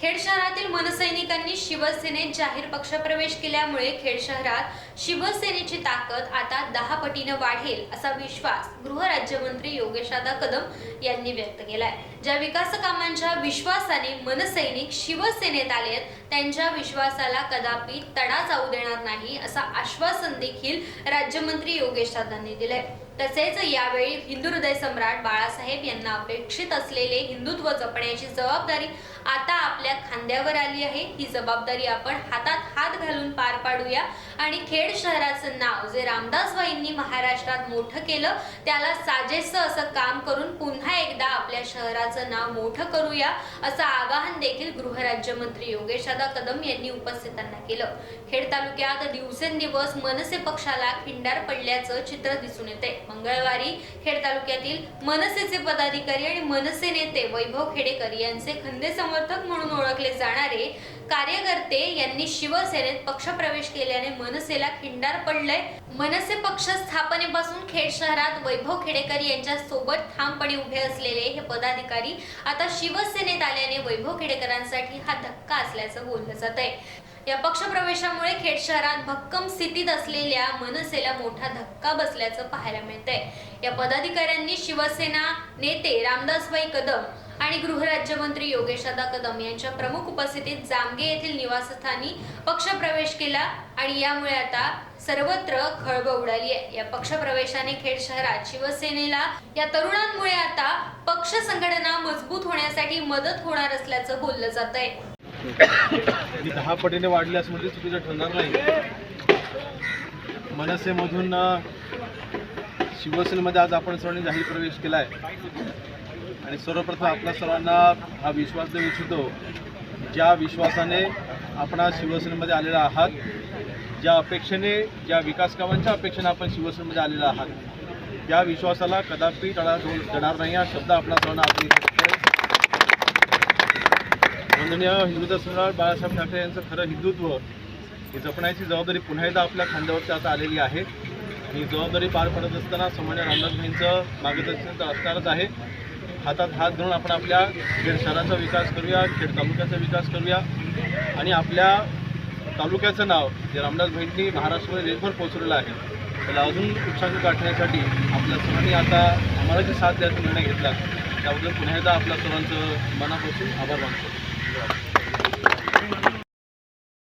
खेड शहरातील मनसैनिकांनी शिवसेनेत जाहीर पक्षप्रवेश केल्यामुळे खेड शहरात शिवसेनेची ताकद आता दहा पटीनं वाढेल असा विश्वास गृहराज्यमंत्री योगेशदादा कदम यांनी व्यक्त केलाय. ज्या विकास कामांच्या विश्वासाने मनसैनिक शिवसेनेत आलेत त्यांच्या विश्वासाला कदापि तडा जाऊ देणार नाही असं आश्वासन देखील राज्यमंत्री योगेशदादांनी दिलंय. तसेच यावेळी हिंदू हृदय सम्राट बाळासाहेब यांना अपेक्षित असलेले हिंदुत्व जपण्याची जबाबदारी आता आपल्या खांद्यावर आली आहे. ही जबाबदारी आपण हातात हात घालून पार पाडूया. आणि खेड शहराचं नाव जे रामदासबाईंनी महाराष्ट्रात मोठं केलं त्याला साजेसं असं काम करून पुन्हा एकदा आपल्या शहराचं नाव मोठं करूया असं आवाहन देखील गृहराज्यमंत्री योगेशदादा कदम यांनी उपस्थितांना केलं. खेड तालुक्यात दिवसेंदिवस मनसे पक्षाला खिंडार पडल्याचं चित्र दिसून येते. मंगळवारी खेड तालुक्यातील मनसेचे पदाधिकारी आणि मनसे नेते वैभव खेडेकर यांचे खंदे समर्थक म्हणून ओळखले जाणारे कार्यकर्ते यांनी शिवसेनेत पक्षप्रवेश केल्याने मनसेला खिंडार पडलंय. मनसे पक्ष स्थापनेपासून खेड शहरात वैभव खेडेकर यांच्या सोबत ठामपणे उभे असलेले हे पदाधिकारी आता शिवसेनेत आल्याने वैभव खेडेकरांसाठी हा धक्का असल्याचं बोललं जात आहे या पक्षप्रवेशामुळे खेड शहरात भक्कम स्थितीत असलेल्या मनसेला मोठा धक्का बसल्याचं पाहायला मिळतंय. या पदाधिकाऱ्यांनी शिवसेना नेते रामदासबाई कदम आणि गृहराज्यमंत्री योगेशदादा कदम यांच्या प्रमुख उपस्थितीत जामगे येथील निवासस्थानी पक्षप्रवेश केला आणि यामुळे आता सर्वत्र खळबळ उडाली आहे या पक्षप्रवेशाने खेड शहरात शिवसेनेला या तरुणांमुळे आता पक्ष संघटना मजबूत होण्यासाठी मदत होणार असल्याचं बोललं जात आहे मी दहा पटीने वाढल्यास म्हणजे चुकीचं ठरणार नाही. मनसेमधून शिवसेनेमध्ये आज आपण सर्वांनी जाहीर प्रवेश केला आहे आणि सर्वप्रथम आपल्या सर्वांना हा विश्वास देऊ इच्छितो ज्या विश्वासाने आपण आज शिवसेनेमध्ये आलेला आहात ज्या अपेक्षेने ज्या विकास कामांच्या अपेक्षेने आपण शिवसेनेमध्ये आलेला आहात त्या विश्वासाला कदापि तडा देणार नाही हा शब्द आपल्या सर्वांना आपण इथे देतोय. हिंदू सम्राट बाळासाहेब ठाकरे यांचं खरं हिंदुत्व ही जपण्याची जबाबदारी पुन्हा एकदा आपल्या खांद्यावरती आता आलेली आहे. ही जबाबदारी पार पडत असताना सामान्य रामदासभाईंचं मार्गदर्शन तर असणारच आहे. हातात हात धरून आपण आपल्या खेड शहराचा विकास करूया खेड तालुक्याचा विकास करूया. आणि आपल्या तालुक्याचं नाव जे रामदासभाईंनी महाराष्ट्रामध्ये देशभर पोहोचवलेलं आहे त्याला अजून उत्साह गाठण्यासाठी आपल्या सर्वांनी आता आम्हाला जे साथ द्यायचा निर्णय घेतला त्याबद्दल पुन्हा एकदा आपल्या सर्वांचं मनापासून आभार मानतो. Obrigado.